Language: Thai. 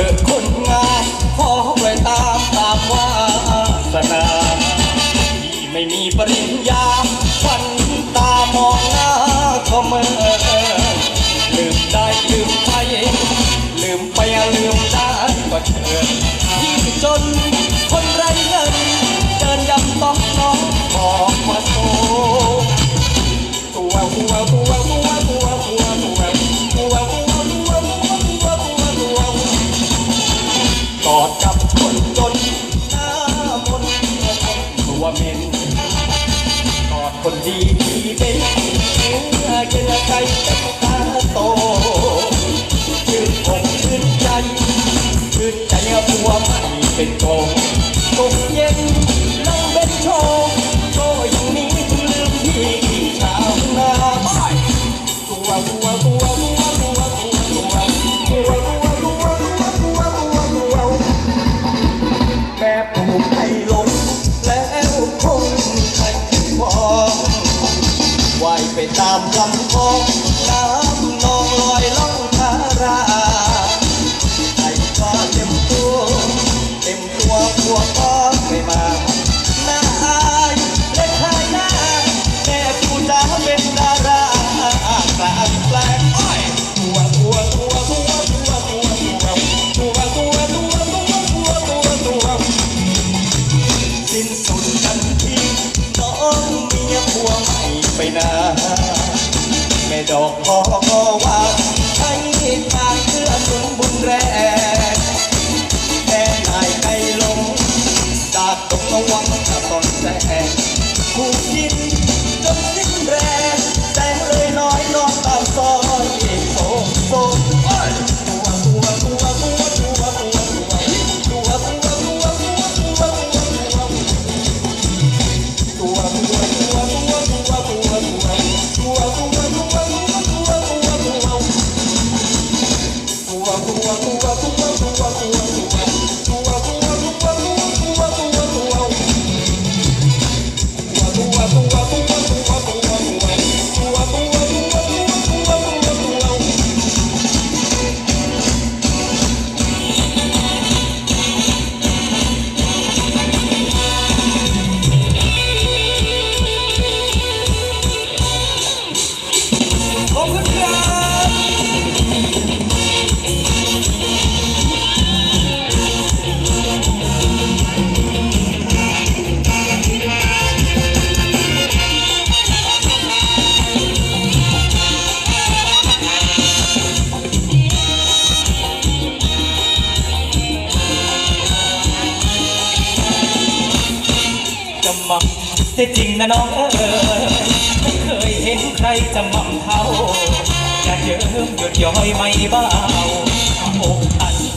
ถิคนงามขอปล่อยตามตามวาสนาที่ไม่มีปริญญาฟันตามองหน้าขชมเออลืมได้ลืมไปลืมไปลืมได้ก็เถิดที่จนคนไร้เงินเดินยำต้องน้องบอกมาโตตัวหัวตัว เย็นกอดคนดีที่เป็นเมื่อเย็ใครแต่ตาโตชื่นอกชื่นใจชื่นใจผัวไม่เป็นกองตกเย็นนั่งเป็นโชว์อย่างนี้ถึลืมที่เช้าหน้าบ่าตัวตัวตัว ไปนาแม่ดอกพอก็ว่าให้ทางเพื่อจนบุญแรงแม่นายไกลลงจากตกระวังจะตอนแสงผู้คิด ข สียจริงนะน้องเอ๋ยไม่เคยเห็นใครจะมั่งเท่าอย่าเยิ้มหยุดย้อยไม่เบาอก